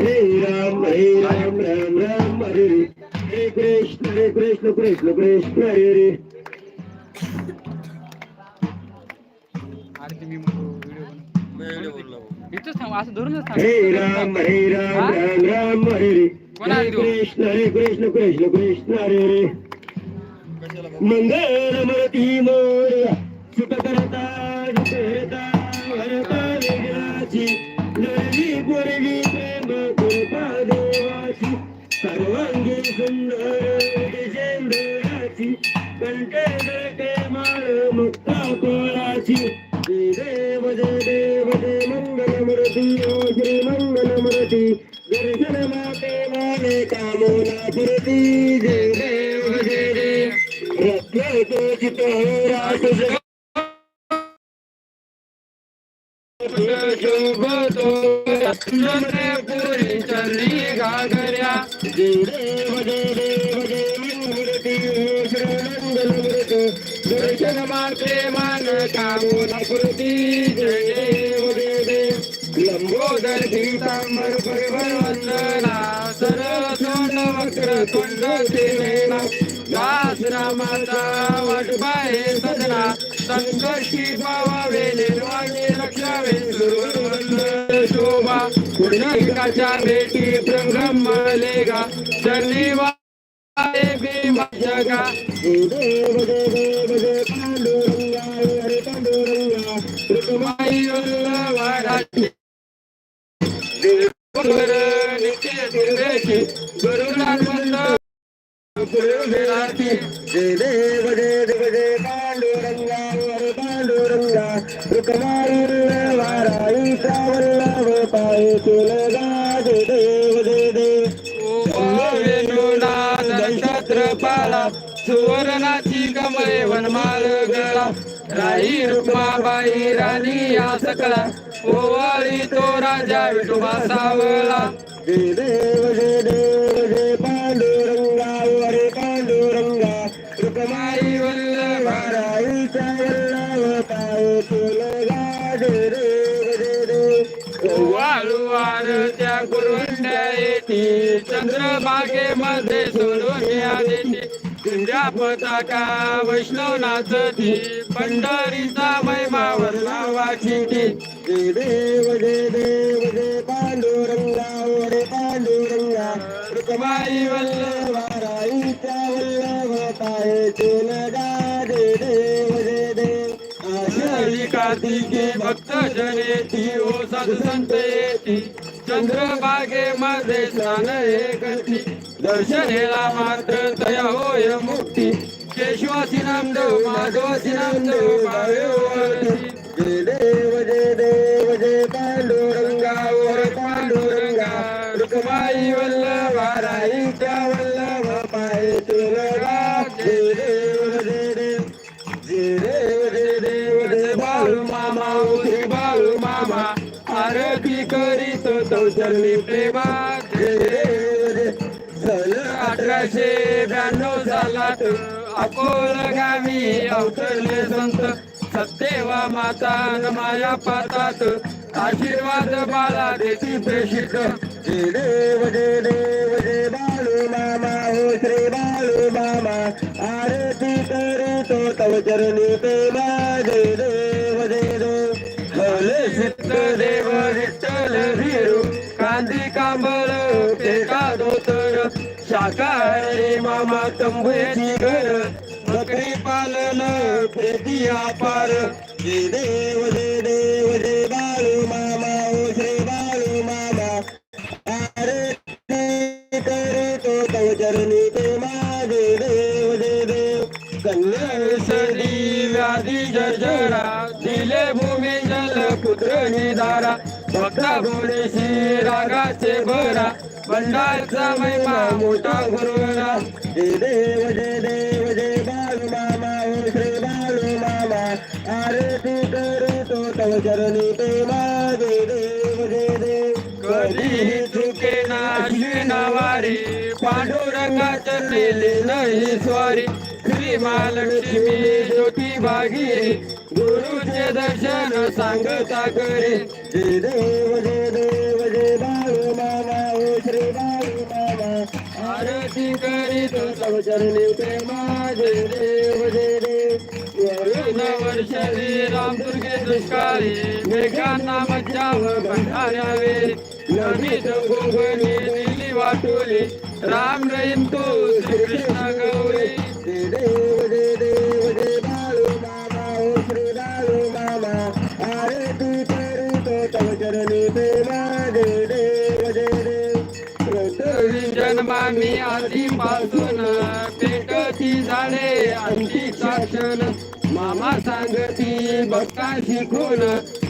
हरे राम हरे राम राम राम हरे हरे हरे कृष्ण हरे कृष्ण कृष्ण कृष्ण हरे थांब हरे राम हरे राम राम राम हरे कोण हरे? कृष्ण हरे कृष्ण कृष्ण कृष्ण हरे हरे मंगल मूर्ती मोरया सुख करता करता वरता वेगळाची. नरवी पोरगी देवाची सर्वांगी सुंदर डिजेंद्राची कंठे गळके माळ मुक्ता कोळाची देव जय देव जय मंगल मूर्ती ओ श्री मंगल मूर्ती दर्शन माते माने कामोना पुरती जय देव जय देव रत्न चित रास शोभतो पुरी घागऱ्या देव देव जय मंगलमूर्ती ओ दर्शन माते मान कामोना जय देव देव लंबोदर पीतांबर परिवर वंदना सरसोंड वक्र तुंड सेवेना दास रामाचा वटबाहे सदना संकष्टी पावावे निर्वाणी रक्षावे सुरवंद शोभा पुण्यकाच्या भेटी ब्रह्मलेगा शनिवा भीमा जगा जय देव जय देव पांडुरंगा हरे पांडुरंगा रुक्माई नित्य दुर्वेशी जय देव जय पांडुरंगा रुक्माई वाराईचा वल्लभ पाय तुलगा जय देव दे दे छत्रपाला सुवर्णाची कमळे वनमाल गळा राई रुक्माबाई राणी या सकला ओवाळी तो राजा विठोबा सावला जय देव जय देव जय त्या कुरवंड्या येती चंद्रभागेमध्ये सोडून या देते तुझ्या पताका वैष्णव नाचती पंढरीचा महिमा वर्णावाची ती. जय देव जय देव जय पांडुरंगा हरे पांडुरंगा. रुक्माई वल्लभ. वाराईचा वल्लभ पाय तुलगा जय देव जय देव. आषाढी कार्तिकी भक्त जनेती. ओ साधू संत येती. चंद्रभागेमध्ये स्नान हे करती दर्शनेला मात्र तया होय मुक्ती. केशवासी नामदेव माधवासी नामदेव जय देव जय देव. मी प्रेमात जय अठराशे ब्याण्णव झाला अकोल गावी अवतरले संत. सत्यवा माता न माया पातात. आशीर्वाद बाला देती प्रेषित. जय देव जय देव जय बाळू मामा हो श्री बाळू मामा. आरती करीतो तव चरणी प्रेमा. शाकाहारी मामा तंबूची घर बकरी पालन प्रेती पार देव जय देव भोळेशी रागाचे भरा बंडाचा महिमा मोठा गुरुरा जय देव जय देव जय बाळू मामा हो श्री बाळू मामा आरती करीतो तव चरणी प्रेमा जय देव जय देव. कधीही चुके नाशी नावारी पांडुरंगाच्या नेली नाही स्वारी. श्री महालक्ष्मी ज्योती भागीरी गुरुचे दर्शन सांगता करे. जय देव जय देव जय बाळू मामा ओ श्री बाळू मामा. आरती करीत तव चरणी प्रेमा जय देव जय देव. कृष्ण वर्षी राम दुर्गे दुष्काळी मेघांना मज्जाव भंडाऱ्यावे. नदीत गोगणी दिली वाटोली राम रहीम तू श्रीकृष्ण गौरी. आधीपासून पेटती झाले अंती साक्षण मामा सांगती भक्ता शिकून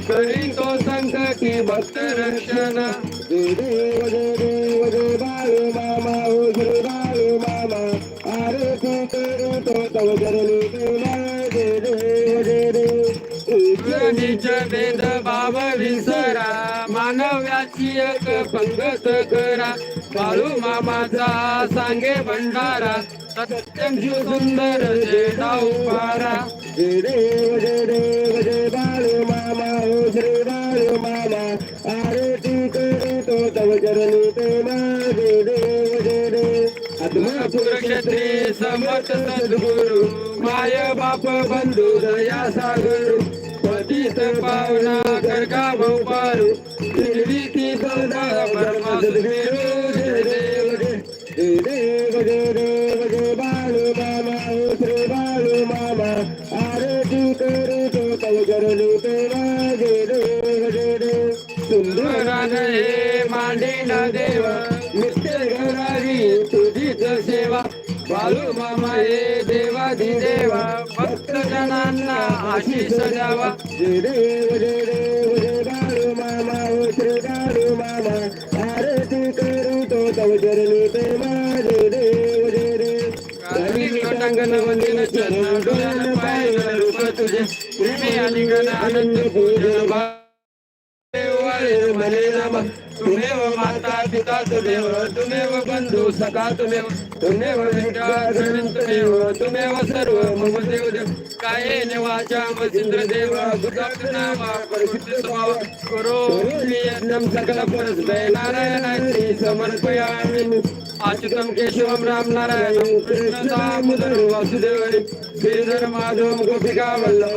करी तो संकटी भक्त रक्षण. मामा मामा आरती करीतो तव निज भेद भाव विसरा. मानव्याची एक पंगत करा. बाळू मामाचा सांगे भंडारा. सत्यम शिव सुंदर जेडा उभारा. जय देव जय बाळू मामा ओ श्री बाळू मामा. आरती करीतो तव चरणी प्रेमा जय देव जय देव. आत्मा कुरुक्षेत्री समर्थ सद्गुरु. माय बाप बंधू दया सागरू. पतित पावना करगा भोपारू निर्भीती सदा देव जय देव देव बाळू मामा श्री बाळू मामा आरती करीतो तव चरणी प्रेमा देव देव सुंदर सुंदरान हे मांडीला देव नित्य घरारी तुझीच सेवा बालू मामा हे देवाधिदेवा देवा जनांना आशीष द्यावा. जय देव जय देव जय बाळू मामा श्री बाळू मामा आरती करीतो तव चरणी प्रेमा जय देव जय देव कार्तिक लोटांगण वंदन चरण डोळ्यानं पाहिलं रूप तुझे प्रेमी आणि गण आनंद पूजन भा तुमेव माता पिता तुमेव तुमेव बंधू सखा तुमेव तुमेव तुमेव सर्व मम देव। देव काये निवाचा मचिंद्र देव गुजात नामा परिशुद्ध स्वभाव। करो यज्ञम सकल समर्पयामि। अच्युतम केशवम राम नारायण कृष्ण दामोदर वासुदेव श्रीधर माधव गोपिका वल्लभ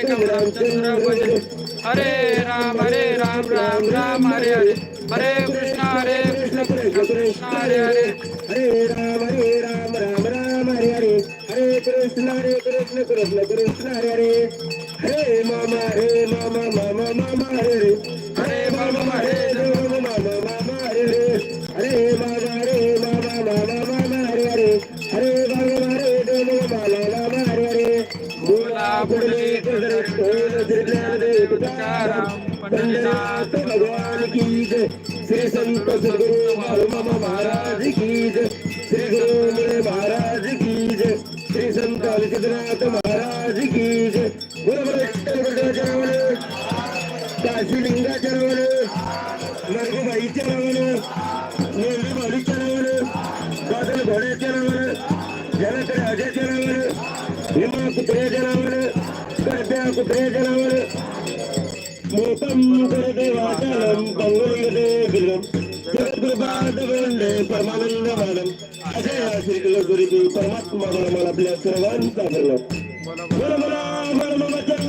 जानकी नायकम रामचंद्र भजन हरे राम हरे राम राम राम हरे हरे। हरे कृष्ण हरे कृष्ण कृष्ण कृष्ण हरे हरे। हरे राम हरे राम राम राम हरे हरे। हरे कृष्ण हरे कृष्ण कृष्ण कृष्ण हरे हरे। हरे मामा हरे मामा मामा मामा हरे हरे। हरे मामा हरे भगवान की जय। श्री संत सद्गुरु मामा महाराज की जय। श्री गुरु मुळे महाराज की जय। श्री संत हरिचंद्रनाथ महाराज की जय। गुरुभ्रष्टाचार्य काशी लिंगाच्या नावानं नरगुबाईच्या नावानं नेहमी बालीच्या नावानं बादल घोड्याच्या नावानं जनाकडे राजाच्या नावानं भीमा कुत्र्याच्या नावानं मोपम गुरुदेवाचलं पंगुरुगदे गिरं जगद्गुरुपादवंदे परमानंदमानं अजय श्री गुरुदेव परमात्मा मला आपल्या सर्वांचा भरलं बोला बोला परममच्या नावानं बोला बोला